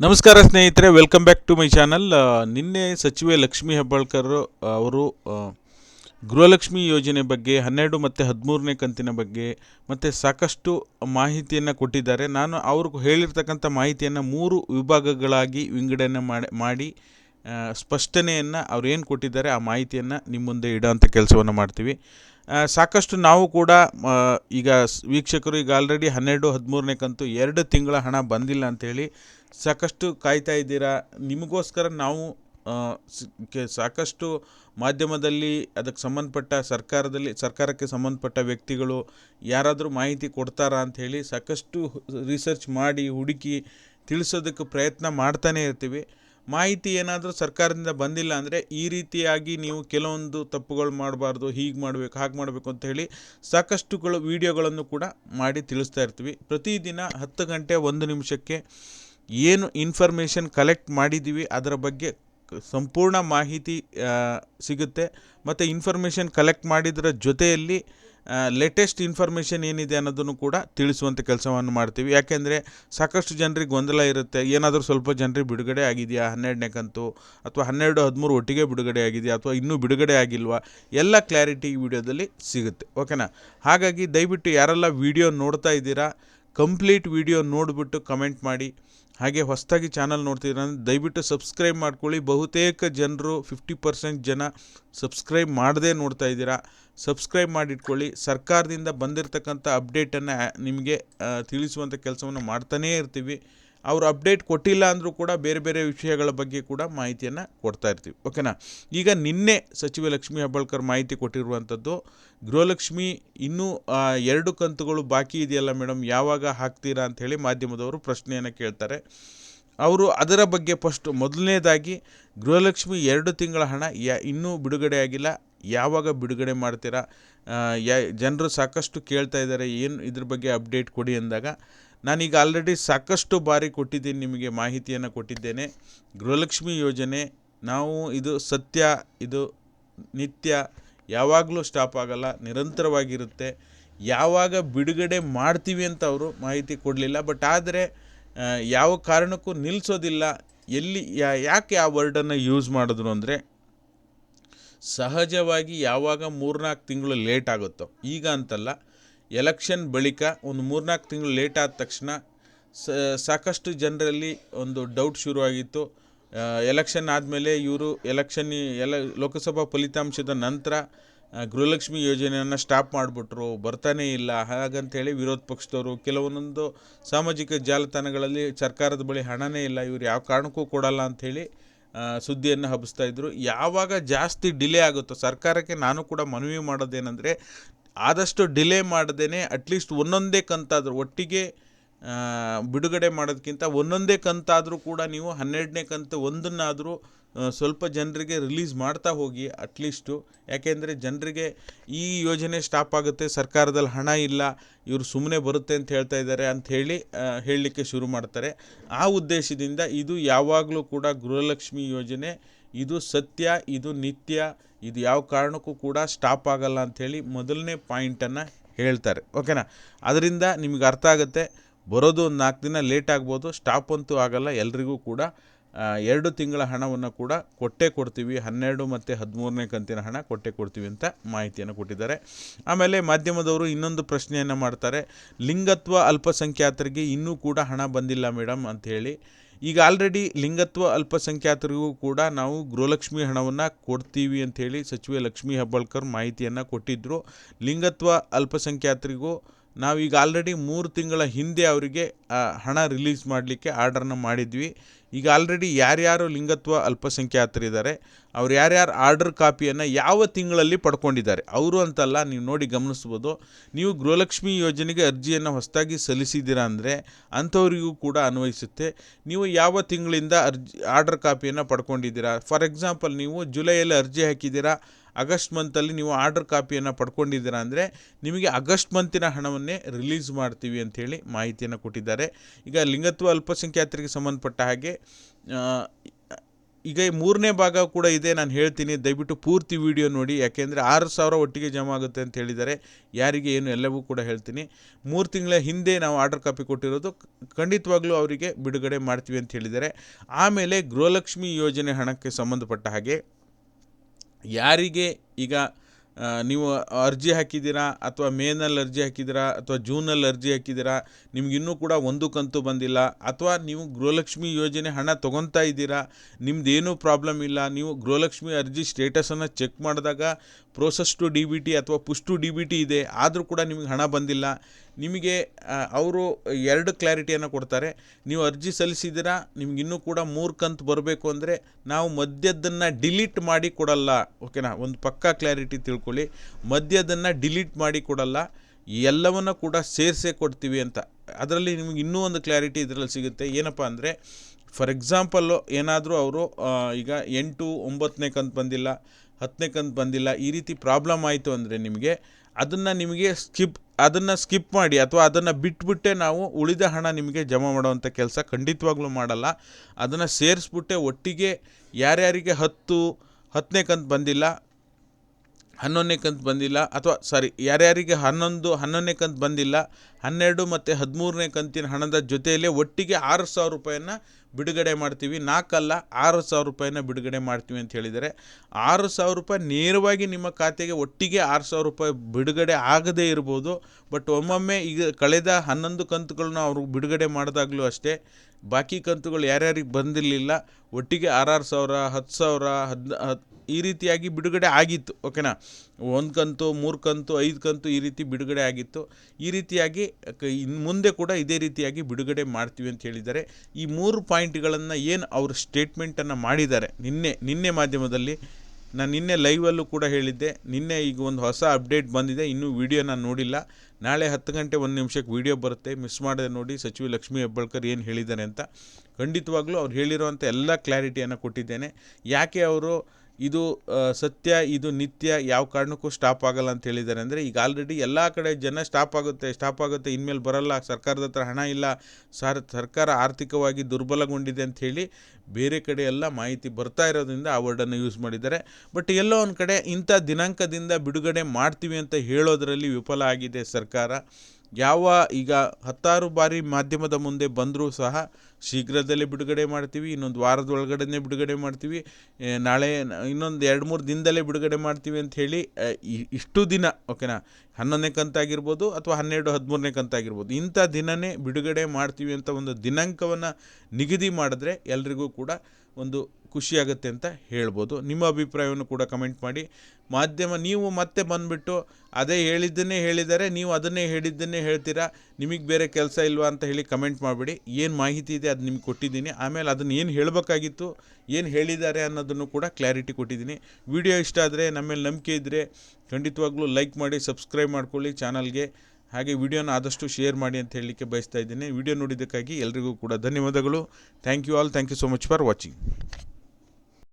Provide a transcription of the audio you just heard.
ನಮಸ್ಕಾರ ಸ್ನೇಹಿತರೆ welcome back to my channel ನಿನ್ನೆ ಸಚಿವೆ ಲಕ್ಷ್ಮೀ ಹೆಬ್ಬಾಳ್ಕರ್ ಅವರು ಗೃಹಲಕ್ಷ್ಮಿ ಯೋಜನೆ ಬಗ್ಗೆ, ಹನ್ನೆರಡು ಮತ್ತು ಹದಿಮೂರನೇ ಕಂತಿನ ಬಗ್ಗೆ ಮತ್ತು ಸಾಕಷ್ಟು ಮಾಹಿತಿಯನ್ನು ಕೊಟ್ಟಿದ್ದಾರೆ. ನಾನು ಅವ್ರಿಗೆ ಹೇಳಿರ್ತಕ್ಕಂಥ ಮಾಹಿತಿಯನ್ನು ಮೂರು ವಿಭಾಗಗಳಾಗಿ ವಿಂಗಡಣೆ ಮಾಡಿ ಮಾಡಿ ಸ್ಪಷ್ಟನೆಯನ್ನು ಅವ್ರು ಏನು ಕೊಟ್ಟಿದ್ದಾರೆ ಆ ಮಾಹಿತಿಯನ್ನು ನಿಮ್ಮ ಮುಂದೆ ಇಡೋಂಥ ಕೆಲಸವನ್ನು ಮಾಡ್ತೀವಿ. ಸಾಕಷ್ಟು ನಾವು ಕೂಡ ಈಗ ವೀಕ್ಷಕರು ಈಗ ಆಲ್ರೆಡಿ ಹನ್ನೆರಡು, ಹದಿಮೂರನೇ ಕಂತು ಎರಡು ತಿಂಗಳ ಹಣ ಬಂದಿಲ್ಲ ಅಂಥೇಳಿ ಸಾಕಷ್ಟು ಕಾಯ್ತಾ ಇದ್ದೀರಾ? ನಿಮಗೋಸ್ಕರ ನಾವು ಸಾಕಷ್ಟು ಮಾಧ್ಯಮದಲ್ಲಿ ಅದಕ್ಕೆ ಸಂಬಂಧಪಟ್ಟ ಸರ್ಕಾರದಲ್ಲಿ, ಸರ್ಕಾರಕ್ಕೆ ಸಂಬಂಧಪಟ್ಟ ವ್ಯಕ್ತಿಗಳು ಯಾರಾದರೂ ಮಾಹಿತಿ ಕೊಡ್ತಾರಾ ಅಂಥೇಳಿ ಸಾಕಷ್ಟು ರಿಸರ್ಚ್ ಮಾಡಿ ಹುಡುಕಿ ತಿಳಿಸೋದಕ್ಕೆ ಪ್ರಯತ್ನ ಮಾಡ್ತಾನೇ ಇರ್ತೀವಿ. ಮಾಹಿತಿ ಏನಾದರೂ ಸರ್ಕಾರದಿಂದ ಬಂದಿಲ್ಲ ಅಂದರೆ ಈ ರೀತಿಯಾಗಿ ನೀವು ಕೆಲವೊಂದು ತಪ್ಪುಗಳು ಮಾಡಬಾರ್ದು, ಹೀಗೆ ಮಾಡಬೇಕು, ಹಾಗೆ ಮಾಡಬೇಕು ಅಂತ ಹೇಳಿ ಸಾಕಷ್ಟುಗಳು ವಿಡಿಯೋಗಳನ್ನು ಕೂಡ ಮಾಡಿ ತಿಳಿಸ್ತಾ ಇರ್ತೀವಿ. ಪ್ರತಿದಿನ ಹತ್ತು ಗಂಟೆ ಒಂದು ನಿಮಿಷಕ್ಕೆ ಏನು ಇನ್ಫಾರ್ಮೇಷನ್ ಕಲೆಕ್ಟ್ ಮಾಡಿದ್ದೀವಿ, ಅದರ ಬಗ್ಗೆ ಸಂಪೂರ್ಣ ಮಾಹಿತಿ ಸಿಗುತ್ತೆ. ಮತ್ತು ಇನ್ಫಾರ್ಮೇಷನ್ ಕಲೆಕ್ಟ್ ಮಾಡಿದ್ರ ಜೊತೆಯಲ್ಲಿ ಲೇಟೆಸ್ಟ್ ಇನ್ಫಾರ್ಮೇಷನ್ ಏನಿದೆ ಅನ್ನೋದನ್ನು ಕೂಡ ತಿಳಿಸುವಂಥ ಕೆಲಸವನ್ನು ಮಾಡ್ತೀವಿ. ಯಾಕೆಂದರೆ ಸಾಕಷ್ಟು ಜನರಿಗೆ ಗೊಂದಲ ಇರುತ್ತೆ. ಏನಾದರೂ ಸ್ವಲ್ಪ ಜನರಿಗೆ ಬಿಡುಗಡೆ ಆಗಿದೆಯಾ? ಹನ್ನೆರಡನೇ ಕಂತು ಅಥವಾ ಹನ್ನೆರಡು, ಹದಿಮೂರು ಒಟ್ಟಿಗೆ ಬಿಡುಗಡೆ ಆಗಿದೆಯಾ? ಅಥವಾ ಇನ್ನೂ ಬಿಡುಗಡೆ ಆಗಿಲ್ವಾ? ಎಲ್ಲ ಕ್ಲಾರಿಟಿ ಈ ವಿಡಿಯೋದಲ್ಲಿ ಸಿಗುತ್ತೆ. ಓಕೆನಾ ಹಾಗಾಗಿ ದಯವಿಟ್ಟು ಯಾರೆಲ್ಲ ವಿಡಿಯೋ ನೋಡ್ತಾ ಇದ್ದೀರಾ ಕಂಪ್ಲೀಟ್ ವಿಡಿಯೋ ನೋಡಿಬಿಟ್ಟು ಕಮೆಂಟ್ ಮಾಡಿ. ಹಾಗೆ ಹೊಸದಾಗಿ ಚಾನಲ್ ನೋಡ್ತಿದ್ರೆ ಅಂದರೆ ದಯವಿಟ್ಟು ಸಬ್ಸ್ಕ್ರೈಬ್ ಮಾಡ್ಕೊಳ್ಳಿ. ಬಹುತೇಕ ಜನರು ಫಿಫ್ಟಿ ಪರ್ಸೆಂಟ್ ಜನ ಸಬ್ಸ್ಕ್ರೈಬ್ ಮಾಡದೇ ನೋಡ್ತಾ ಇದ್ದೀರಾ. ಸಬ್ಸ್ಕ್ರೈಬ್ ಮಾಡಿಟ್ಕೊಳ್ಳಿ. ಸರ್ಕಾರದಿಂದ ಬಂದಿರತಕ್ಕಂಥ ಅಪ್ಡೇಟನ್ನು ನಿಮಗೆ ತಿಳಿಸುವಂಥ ಕೆಲಸವನ್ನು ಮಾಡ್ತಾನೇ ಇರ್ತೀವಿ. ಅವರು ಅಪ್ಡೇಟ್ ಕೊಟ್ಟಿಲ್ಲ ಅಂದರೂ ಕೂಡ ಬೇರೆ ಬೇರೆ ವಿಷಯಗಳ ಬಗ್ಗೆ ಕೂಡ ಮಾಹಿತಿಯನ್ನು ಕೊಡ್ತಾ ಇರ್ತೀವಿ. ಓಕೆನಾ ಈಗ ನಿನ್ನೆ ಸಚಿವ ಲಕ್ಷ್ಮಿ ಹೆಬ್ಬಾಳ್ಕರ್ ಮಾಹಿತಿ ಕೊಟ್ಟಿರುವಂಥದ್ದು, ಗೃಹಲಕ್ಷ್ಮಿ ಇನ್ನೂ ಎರಡು ಕಂತುಗಳು ಬಾಕಿ ಇದೆಯಲ್ಲ ಮೇಡಮ್, ಯಾವಾಗ ಹಾಕ್ತೀರಾ ಅಂಥೇಳಿ ಮಾಧ್ಯಮದವರು ಪ್ರಶ್ನೆಯನ್ನು ಕೇಳ್ತಾರೆ. ಅವರು ಅದರ ಬಗ್ಗೆ ಫಸ್ಟ್ ಮೊದಲನೇದಾಗಿ, ಗೃಹಲಕ್ಷ್ಮಿ ಎರಡು ತಿಂಗಳ ಹಣ ಯಾ, ಇನ್ನೂ ಬಿಡುಗಡೆ ಆಗಿಲ್ಲ. ಯಾವಾಗ ಬಿಡುಗಡೆ ಮಾಡ್ತೀರಾ? ಯಾ, ಜನರು ಸಾಕಷ್ಟು ಕೇಳ್ತಾ ಇದ್ದಾರೆ. ಏನು ಇದ್ರ ಬಗ್ಗೆ ಅಪ್ಡೇಟ್ ಕೊಡಿ ಅಂದಾಗ ನಾನೀಗ ಆಲ್ರೆಡಿ ಸಾಕಷ್ಟು ಬಾರಿ ಕೊಟ್ಟಿದ್ದೀನಿ, ನಿಮಗೆ ಮಾಹಿತಿಯನ್ನು ಕೊಟ್ಟಿದ್ದೇನೆ. ಗೃಹಲಕ್ಷ್ಮಿ ಯೋಜನೆ, ನಾವು ಇದು ಸತ್ಯ, ಇದು ನಿತ್ಯ, ಯಾವಾಗಲೂ ಸ್ಟಾಪ್ ಆಗಲ್ಲ, ನಿರಂತರವಾಗಿರುತ್ತೆ. ಯಾವಾಗ ಬಿಡುಗಡೆ ಮಾಡ್ತೀವಿ ಅಂತ ಅವರು ಮಾಹಿತಿ ಕೊಡಲಿಲ್ಲ ಬಟ್ ಆದರೆ ಯಾವ ಕಾರಣಕ್ಕೂ ನಿಲ್ಲಿಸೋದಿಲ್ಲ ಎಲ್ಲಿ ಯಾಕೆ ಆ ವರ್ಡನ್ನು ಯೂಸ್ ಮಾಡಿದ್ರು ಅಂದರೆ, ಸಹಜವಾಗಿ ಯಾವಾಗ ಮೂರ್ನಾಲ್ಕು ತಿಂಗಳು ಲೇಟ್ ಆಗುತ್ತೋ, ಈಗ ಅಂತಲ್ಲ ಎಲೆಕ್ಷನ್ ಬಳಿಕ ಒಂದು ಮೂರ್ನಾಲ್ಕು ತಿಂಗಳು ಲೇಟ್ ಆದ ತಕ್ಷಣ ಸಾಕಷ್ಟು ಜನರಲ್ಲಿ ಒಂದು ಡೌಟ್ ಶುರುವಾಗಿತ್ತು. ಎಲೆಕ್ಷನ್ ಆದಮೇಲೆ ಇವರು ಎಲೆಕ್ಷನ್, ಎಲ, ಲೋಕಸಭಾ ಫಲಿತಾಂಶದ ನಂತರ ಗೃಹಲಕ್ಷ್ಮಿ ಯೋಜನೆಯನ್ನು ಸ್ಟಾಪ್ ಮಾಡಿಬಿಟ್ರು, ಬರ್ತಾನೇ ಇಲ್ಲ, ಹಾಗಂತೇಳಿ ವಿರೋಧ ಪಕ್ಷದವರು, ಕೆಲವೊಂದೊಂದು ಸಾಮಾಜಿಕ ಜಾಲತಾಣಗಳಲ್ಲಿ ಸರ್ಕಾರದ ಬಳಿ ಹಣವೇ ಇಲ್ಲ, ಇವ್ರು ಯಾವ ಕಾರಣಕ್ಕೂ ಕೊಡಲ್ಲ ಅಂಥೇಳಿ ಸುದ್ದಿಯನ್ನು ಹಬ್ಬಿಸ್ತಾ ಇದ್ದರು ಯಾವಾಗ ಜಾಸ್ತಿ ಡಿಲೇ ಆಗುತ್ತೋ, ಸರ್ಕಾರಕ್ಕೆ ನಾನು ಕೂಡ ಮನವಿ ಮಾಡೋದೇನೆಂದರೆ, ಆದಷ್ಟು ಡಿಲೇ ಮಾಡದೇನೆ ಅಟ್ಲೀಸ್ಟ್ ಒಂದೊಂದೇ ಕಂತಾದರೂ, ಒಟ್ಟಿಗೆ ಬಿಡುಗಡೆ ಮಾಡೋದಕ್ಕಿಂತ ಒಂದೊಂದೇ ಕಂತಾದರೂ ಕೂಡ ನೀವು ಹನ್ನೆರಡನೇ ಕಂತು ಒಂದನ್ನಾದರೂ ಸ್ವಲ್ಪ ಜನರಿಗೆ ರಿಲೀಸ್ ಮಾಡ್ತಾ ಹೋಗಿ ಅಟ್ಲೀಸ್ಟು ಯಾಕೆಂದರೆ ಜನರಿಗೆ ಈ ಯೋಜನೆ ಸ್ಟಾಪ್ ಆಗುತ್ತೆ, ಸರ್ಕಾರದಲ್ಲಿ ಹಣ ಇಲ್ಲ, ಇವರು ಸುಮ್ಮನೆ ಬರುತ್ತೆ ಅಂತ ಹೇಳ್ತಾ ಇದ್ದಾರೆ ಅಂಥೇಳಿ ಹೇಳಲಿಕ್ಕೆ ಶುರು ಮಾಡ್ತಾರೆ. ಆ ಉದ್ದೇಶದಿಂದ ಇದು ಯಾವಾಗಲೂ ಕೂಡ ಗೃಹಲಕ್ಷ್ಮಿ ಯೋಜನೆ, ಇದು ಸತ್ಯ, ಇದು ನಿತ್ಯ, ಇದು ಯಾವ ಕಾರಣಕ್ಕೂ ಕೂಡ ಸ್ಟಾಪ್ ಆಗಲ್ಲ ಅಂಥೇಳಿ ಮೊದಲನೇ ಪಾಯಿಂಟನ್ನು ಹೇಳ್ತಾರೆ. ಓಕೆನಾ ಅದರಿಂದ ನಿಮಗೆ ಅರ್ಥ ಆಗುತ್ತೆ, ಬರೋದು ಒಂದು ನಾಲ್ಕು ದಿನ ಲೇಟ್ ಆಗ್ಬೋದು ಸ್ಟಾಪ್ ಅಂತೂ ಆಗಲ್ಲ, ಎಲ್ರಿಗೂ ಕೂಡ ಎರಡು ತಿಂಗಳ ಹಣವನ್ನು ಕೂಡ ಕೊಟ್ಟೇ ಕೊಡ್ತೀವಿ. ಹನ್ನೆರಡು ಮತ್ತು ಹದಿಮೂರನೇ ಕಂತಿನ ಹಣ ಕೊಟ್ಟೇ ಕೊಡ್ತೀವಿ ಅಂತ ಮಾಹಿತಿಯನ್ನು ಕೊಟ್ಟಿದ್ದಾರೆ. ಆಮೇಲೆ ಮಾಧ್ಯಮದವರು ಇನ್ನೊಂದು ಪ್ರಶ್ನೆಯನ್ನು ಮಾಡ್ತಾರೆ. ಲಿಂಗತ್ವ ಅಲ್ಪಸಂಖ್ಯಾತರಿಗೆ ಇನ್ನೂ ಕೂಡ ಹಣ ಬಂದಿಲ್ಲ ಮೇಡಮ್ ಅಂಥೇಳಿ ಈಗ ಆಲ್ರೆಡಿ ಲಿಂಗತ್ವ ಅಲ್ಪಸಂಖ್ಯಾತರಿಗೂ ಕೂಡ ನಾವು ಗೃಹಲಕ್ಷ್ಮಿ ಹಣವನ್ನು ಕೊಡ್ತೀವಿ ಅಂಥೇಳಿ ಸಚಿವೆ ಲಕ್ಷ್ಮೀ ಹೆಬ್ಬಾಳ್ಕರ್ ಮಾಹಿತಿಯನ್ನು ಕೊಟ್ಟಿದ್ದರು ಲಿಂಗತ್ವ ಅಲ್ಪಸಂಖ್ಯಾತರಿಗೂ ನಾವೀಗ ಆಲ್ರೆಡಿ ಮೂರು ತಿಂಗಳ ಹಿಂದೆ ಅವರಿಗೆ ಹಣ ರಿಲೀಸ್ ಮಾಡಲಿಕ್ಕೆ ಆರ್ಡರ್ನ ಮಾಡಿದ್ವಿ. ಈಗ ಆಲ್ರೆಡಿ ಯಾರ್ಯಾರು ಲಿಂಗತ್ವ ಅಲ್ಪಸಂಖ್ಯಾತರಿದ್ದಾರೆ, ಅವ್ರು ಯಾರ್ಯಾರು ಆರ್ಡರ್ ಕಾಪಿಯನ್ನು ಯಾವ ತಿಂಗಳಲ್ಲಿ ಪಡ್ಕೊಂಡಿದ್ದಾರೆ, ಅವರು ಅಂತಲ್ಲ ನೀವು ನೋಡಿ ಗಮನಿಸ್ಬೋದು. ನೀವು ಗೃಹಲಕ್ಷ್ಮಿ ಯೋಜನೆಗೆ ಅರ್ಜಿಯನ್ನು ಹೊಸದಾಗಿ ಸಲ್ಲಿಸಿದ್ದೀರಾ ಅಂದರೆ ಅಂಥವರಿಗೂ ಕೂಡ ಅನ್ವಯಿಸುತ್ತೆ. ನೀವು ಯಾವ ತಿಂಗಳಿಂದ ಅರ್ಜಿ ಆರ್ಡರ್ ಕಾಪಿಯನ್ನು ಪಡ್ಕೊಂಡಿದ್ದೀರಾ? ಫಾರ್ ಎಕ್ಸಾಂಪಲ್ ನೀವು ಜುಲೈಯಲ್ಲಿ ಅರ್ಜಿ ಹಾಕಿದ್ದೀರಾ, ಆಗಸ್ಟ್ ಮಂತಲ್ಲಿ ನೀವು ಆರ್ಡರ್ ಕಾಪಿಯನ್ನು ಪಡ್ಕೊಂಡಿದ್ದೀರಾ ಅಂದರೆ ನಿಮಗೆ ಆಗಸ್ಟ್ ಮಂತಿನ ಹಣವನ್ನೇ ರಿಲೀಸ್ ಮಾಡ್ತೀವಿ ಅಂಥೇಳಿ ಮಾಹಿತಿಯನ್ನು ಕೊಟ್ಟಿದ್ದಾರೆ. ಈಗ ಲಿಂಗತ್ವ ಅಲ್ಪಸಂಖ್ಯಾತರಿಗೆ ಸಂಬಂಧಪಟ್ಟ ಹಾಗೆ ಈಗ ಈ ಮೂರನೇ ಭಾಗ ಕೂಡ ಇದೆ, ನಾನು ಹೇಳ್ತೀನಿ. ದಯವಿಟ್ಟು ಪೂರ್ತಿ ವಿಡಿಯೋ ನೋಡಿ. ಯಾಕೆಂದರೆ ಆರು ಸಾವಿರ ಒಟ್ಟಿಗೆ ಜಮಾ ಆಗುತ್ತೆ ಅಂತ ಹೇಳಿದ್ದಾರೆ. ಯಾರಿಗೆ ಏನು ಎಲ್ಲವೂ ಕೂಡ ಹೇಳ್ತೀನಿ. ಮೂರು ತಿಂಗಳ ಹಿಂದೆ ನಾವು ಆರ್ಡರ್ ಕಾಪಿ ಕೊಟ್ಟಿರೋದು. ಖಂಡಿತವಾಗ್ಲೂ ಅವರಿಗೆ ಬಿಡುಗಡೆ ಮಾಡ್ತೀವಿ ಅಂತ ಹೇಳಿದ್ದಾರೆ. ಆಮೇಲೆ ಗೃಹಲಕ್ಷ್ಮಿ ಯೋಜನೆ ಹಣಕ್ಕೆ ಸಂಬಂಧಪಟ್ಟ ಹಾಗೆ ಯಾರಿಗೆ ಈಗ ನೀವು ಅರ್ಜಿ ಹಾಕಿದ್ದೀರಾ ಅಥವಾ ಮೇನಲ್ಲಿ ಅರ್ಜಿ ಹಾಕಿದ್ದೀರಾ ಅಥವಾ ಜೂನಲ್ಲಿ ಅರ್ಜಿ ಹಾಕಿದ್ದೀರಾ, ನಿಮ್ಗೆ ಇನ್ನೂ ಕೂಡ ಒಂದು ಕಂತು ಬಂದಿಲ್ಲ, ಅಥವಾ ನೀವು ಗೃಹಲಕ್ಷ್ಮಿ ಯೋಜನೆ ಹಣ ತೊಗೊತಾ ಇದ್ದೀರಾ ನಿಮ್ಮದೇನೂ ಪ್ರಾಬ್ಲಮ್ ಇಲ್ಲ, ನೀವು ಗೃಹಲಕ್ಷ್ಮಿ ಅರ್ಜಿ ಸ್ಟೇಟಸನ್ನು ಚೆಕ್ ಮಾಡಿದಾಗ process to D B T ಅಥವಾ push to D B T ಇದೆ, ಆದರೂ ಕೂಡ ನಿಮಗೆ ಹಣ ಬಂದಿಲ್ಲ ನಿಮಗೆ ಅವರು ಎರಡು ಕ್ಲಾರಿಟಿಯನ್ನು ಕೊಡ್ತಾರೆ. ನೀವು ಅರ್ಜಿ ಸಲ್ಲಿಸಿದಿರಾ ನಿಮ್ಗೆ ಇನ್ನೂ ಕೂಡ ಮೂರು ಕಂತು ಬರಬೇಕು ಅಂದರೆ ನಾವು ಮದ್ಯದನ್ನು ಡಿಲೀಟ್ ಮಾಡಿ ಕೊಡಲ್ಲ. ಓಕೆನಾ? ಒಂದು ಪಕ್ಕಾ ಕ್ಲಾರಿಟಿ ತಿಳ್ಕೊಳ್ಳಿ. ಮದ್ಯದನ್ನು ಡಿಲೀಟ್ ಮಾಡಿ ಕೊಡಲ್ಲ. ಎಲ್ಲವನ್ನು ಕೂಡ ಸೇರಿಸೇ ಕೊಡ್ತೀವಿ ಅಂತ. ಅದರಲ್ಲಿ ನಿಮ್ಗೆ ಇನ್ನೂ ಒಂದು ಕ್ಲಾರಿಟಿ ಇದರಲ್ಲಿ ಸಿಗುತ್ತೆ. ಏನಪ್ಪ ಅಂದರೆ, ಫಾರ್ ಎಕ್ಸಾಂಪಲ್ಲು ಏನಾದರೂ ಅವರು ಈಗ ಎಂಟು, ಒಂಬತ್ತನೇ ಕಂತು ಬಂದಿಲ್ಲ, ಹತ್ತನೇ ಕಂತು ಬಂದಿಲ್ಲ, ಈ ರೀತಿ ಪ್ರಾಬ್ಲಮ್ ಆಯಿತು ಅಂದರೆ ನಿಮಗೆ, ಅದನ್ನು ನಿಮಗೆ ಸ್ಕಿಪ್ ಅದನ್ನು ಸ್ಕಿಪ್ ಮಾಡಿ ಅಥವಾ ಅದನ್ನು ಬಿಟ್ಬಿಟ್ಟೆ ನಾವು ಉಳಿದ ಹಣ ನಿಮಗೆ ಜಮಾ ಮಾಡುವಂಥ ಕೆಲಸ ಖಂಡಿತವಾಗ್ಲೂ ಮಾಡಲ್ಲ. ಅದನ್ನು ಸೇರಿಸ್ಬಿಟ್ಟೆ ಒಟ್ಟಿಗೆ ಯಾರ್ಯಾರಿಗೆ ಹತ್ತು, ಹತ್ತನೇ ಕಂತು ಬಂದಿಲ್ಲ ಹನ್ನೊಂದನೇ ಕಂತು ಬಂದಿಲ್ಲ, ಅಥವಾ ಸಾರಿ ಯಾರ್ಯಾರಿಗೆ ಹನ್ನೊಂದು, ಹನ್ನೊಂದನೇ ಕಂತು ಬಂದಿಲ್ಲ, ಹನ್ನೆರಡು ಮತ್ತು ಹದಿಮೂರನೇ ಕಂತಿನ ಹಣದ ಜೊತೆಯಲ್ಲೇ ಒಟ್ಟಿಗೆ ಆರು ಸಾವಿರ ರೂಪಾಯಿಯನ್ನು ಬಿಡುಗಡೆ ಮಾಡ್ತೀವಿ. ನಾಲ್ಕಲ್ಲ ಆರು ಸಾವಿರ ರೂಪಾಯಿನ ಬಿಡುಗಡೆ ಮಾಡ್ತೀವಿ ಅಂತ ಹೇಳಿದರೆ, ಆರು ಸಾವಿರ ರೂಪಾಯಿ ನೇರವಾಗಿ ನಿಮ್ಮ ಖಾತೆಗೆ ಒಟ್ಟಿಗೆ ಆರು ಸಾವಿರ ರೂಪಾಯಿ ಬಿಡುಗಡೆ ಆಗದೇ ಇರ್ಬೋದು. ಬಟ್ ಒಮ್ಮೊಮ್ಮೆ ಈಗ ಕಳೆದ ಹನ್ನೊಂದು ಕಂತುಗಳನ್ನ ಅವರು ಬಿಡುಗಡೆ ಮಾಡಿದಾಗಲೂ ಅಷ್ಟೇ ಬಾಕಿ ಕಂತುಗಳು ಯಾರ್ಯಾರಿಗೆ ಬಂದಿರಲಿಲ್ಲ, ಒಟ್ಟಿಗೆ ಆರಾರು ಸಾವಿರ, ಹತ್ತು ಸಾವಿರ ಹದ್ ಹತ್ ಈ ರೀತಿಯಾಗಿ ಬಿಡುಗಡೆ ಆಗಿತ್ತು ಓಕೆನಾ ಒಂದು ಕಂತು, ಮೂರು ಕಂತು, ಐದು ಕಂತು ಈ ರೀತಿ ಬಿಡುಗಡೆ ಆಗಿತ್ತು. ಈ ರೀತಿಯಾಗಿ ಇನ್ನು ಮುಂದೆ ಕೂಡ ಇದೇ ರೀತಿಯಾಗಿ ಬಿಡುಗಡೆ ಮಾಡ್ತೀವಿ ಅಂತ ಹೇಳಿದ್ದಾರೆ. ಈ ಮೂರು ಪಾಯಿಂಟ್ಗಳನ್ನು ಏನು ಅವರು ಸ್ಟೇಟ್ಮೆಂಟನ್ನು ಮಾಡಿದ್ದಾರೆ? ನಿನ್ನೆ ನಿನ್ನೆ ಮಾಧ್ಯಮದಲ್ಲಿ ನಾನು ನಿನ್ನೆ ಲೈವಲ್ಲೂ ಕೂಡ ಹೇಳಿದ್ದೆ, ನಿನ್ನೆ ಈಗ ಒಂದು ಹೊಸ ಅಪ್ಡೇಟ್ ಬಂದಿದೆ, ಇನ್ನೂ ವಿಡಿಯೋ ನಾನು ನೋಡಿಲ್ಲ. ನಾಳೆ ಹತ್ತು ಗಂಟೆ ಒಂದು ನಿಮಿಷಕ್ಕೆ ವಿಡಿಯೋ ಬರುತ್ತೆ. ಮಿಸ್ ಮಾಡದೆ ನೋಡಿ, ಸಚಿವ ಲಕ್ಷ್ಮೀ ಹೆಬ್ಬಾಳ್ಕರ್ ಏನು ಹೇಳಿದ್ದಾರೆ ಅಂತ. ಖಂಡಿತವಾಗ್ಲೂ ಅವ್ರು ಹೇಳಿರುವಂಥ ಎಲ್ಲ ಕ್ಲಾರಿಟಿಯನ್ನು ಕೊಟ್ಟಿದ್ದೇನೆ. ಯಾಕೆ ಅವರು ಇದು ಸತ್ಯ, ಇದು ನಿತ್ಯ ಯಾವ ಕಾರಣಕ್ಕೂ ಸ್ಟಾಪ್ ಆಗಲ್ಲ ಅಂತ ಹೇಳಿದ್ದಾರೆ. ಅಂದರೆ ಈಗ ಆಲ್ರೆಡಿ ಎಲ್ಲ ಕಡೆ ಜನ ಸ್ಟಾಪ್ ಆಗುತ್ತೆ ಸ್ಟಾಪ್ ಆಗುತ್ತೆ, ಇನ್ಮೇಲೆ ಬರಲ್ಲ, ಸರ್ಕಾರದ ಹತ್ರ ಹಣ ಇಲ್ಲ, ಸರ್, ಸರ್ಕಾರ ಆರ್ಥಿಕವಾಗಿ ದುರ್ಬಲಗೊಂಡಿದೆ ಅಂತ ಹೇಳಿ ಬೇರೆ ಕಡೆ ಎಲ್ಲ ಮಾಹಿತಿ ಬರ್ತಾ ಇರೋದ್ರಿಂದ ಆ ವರ್ಡನ್ನು ಯೂಸ್ ಮಾಡಿದ್ದಾರೆ. ಬಟ್ ಎಲ್ಲೋ ಒಂದು ಕಡೆ ಇಂಥ ದಿನಾಂಕದಿಂದ ಬಿಡುಗಡೆ ಮಾಡ್ತೀವಿ ಅಂತ ಹೇಳೋದರಲ್ಲಿ ವಿಫಲ ಆಗಿದೆ ಸರ್ಕಾರ. ಯಾವ ಈಗ ಹತ್ತಾರು ಬಾರಿ ಮಾಧ್ಯಮದ ಮುಂದೆ ಬಂದರೂ ಸಹ ಶೀಘ್ರದಲ್ಲೇ ಬಿಡುಗಡೆ ಮಾಡ್ತೀವಿ, ಇನ್ನೊಂದು ವಾರದ ಬಿಡುಗಡೆ ಮಾಡ್ತೀವಿ ನಾಳೆ ಇನ್ನೊಂದು ಎರಡು ಮೂರು ದಿನದಲ್ಲೇ ಬಿಡುಗಡೆ ಮಾಡ್ತೀವಿ ಅಂತ ಹೇಳಿ ಇಷ್ಟು ದಿನ, ಓಕೆನಾ? ಹನ್ನೊಂದನೇ ಕಂತಾಗಿರ್ಬೋದು ಅಥವಾ ಹನ್ನೆರಡು, ಹದಿಮೂರನೇ ಕಂತಾಗಿರ್ಬೋದು, ಇಂಥ ದಿನವೇ ಬಿಡುಗಡೆ ಮಾಡ್ತೀವಿ ಅಂತ ಒಂದು ದಿನಾಂಕವನ್ನು ನಿಗದಿ ಮಾಡಿದ್ರೆ ಎಲ್ರಿಗೂ ಕೂಡ ಒಂದು ಖುಷಿಯಾಗುತ್ತೆ ಅಂತ ಹೇಳ್ಬೋದು. ನಿಮ್ಮ ಅಭಿಪ್ರಾಯವನ್ನು ಕೂಡ ಕಮೆಂಟ್ ಮಾಡಿ. ಮಾಧ್ಯಮ ನೀವು ಮತ್ತೆ ಬಂದುಬಿಟ್ಟು ಅದೇ ಹೇಳಿದ್ದನ್ನೇ ಹೇಳಿದ್ದಾರೆ ನೀವು ಅದನ್ನೇ ಹೇಳಿದ್ದನ್ನೇ ಹೇಳ್ತೀರಾ? ನಿಮಗೆ ಬೇರೆ ಕೆಲಸ ಇಲ್ವಾ ಅಂತ ಹೇಳಿ ಕಮೆಂಟ್ ಮಾಡಿಬಿಡಿ. ಏನು ಮಾಹಿತಿ ಇದೆ ಅದು ನಿಮ್ಗೆ ಕೊಟ್ಟಿದ್ದೀನಿ. ಆಮೇಲೆ ಅದನ್ನು ಏನು ಹೇಳಬೇಕಾಗಿತ್ತು, ಏನು ಹೇಳಿದ್ದಾರೆ ಅನ್ನೋದನ್ನು ಕೂಡ ಕ್ಲಾರಿಟಿ ಕೊಟ್ಟಿದ್ದೀನಿ. ವಿಡಿಯೋ ಇಷ್ಟ ಆದರೆ ಮೇಲೆ ನಂಬಿಕೆ ಇದ್ದರೆ ಖಂಡಿತವಾಗ್ಲೂ ಲೈಕ್ ಮಾಡಿ ಸಬ್ಸ್ಕ್ರೈಬ್ ಮಾಡ್ಕೊಳ್ಳಿ ಚಾನಲ್ಗೆ. ಹಾಗೆ ವಿಡಿಯೋನ ಆದಷ್ಟು ಶೇರ್ ಮಾಡಿ ಅಂತ ಹೇಳಲಿಕ್ಕೆ ಬಯಸ್ತಾ ಇದ್ದೀನಿ. ವಿಡಿಯೋ ನೋಡಿದ್ದಕ್ಕಾಗಿ ಎಲ್ರಿಗೂ ಕೂಡ ಧನ್ಯವಾದಗಳು. Thank you all thank you so much for watching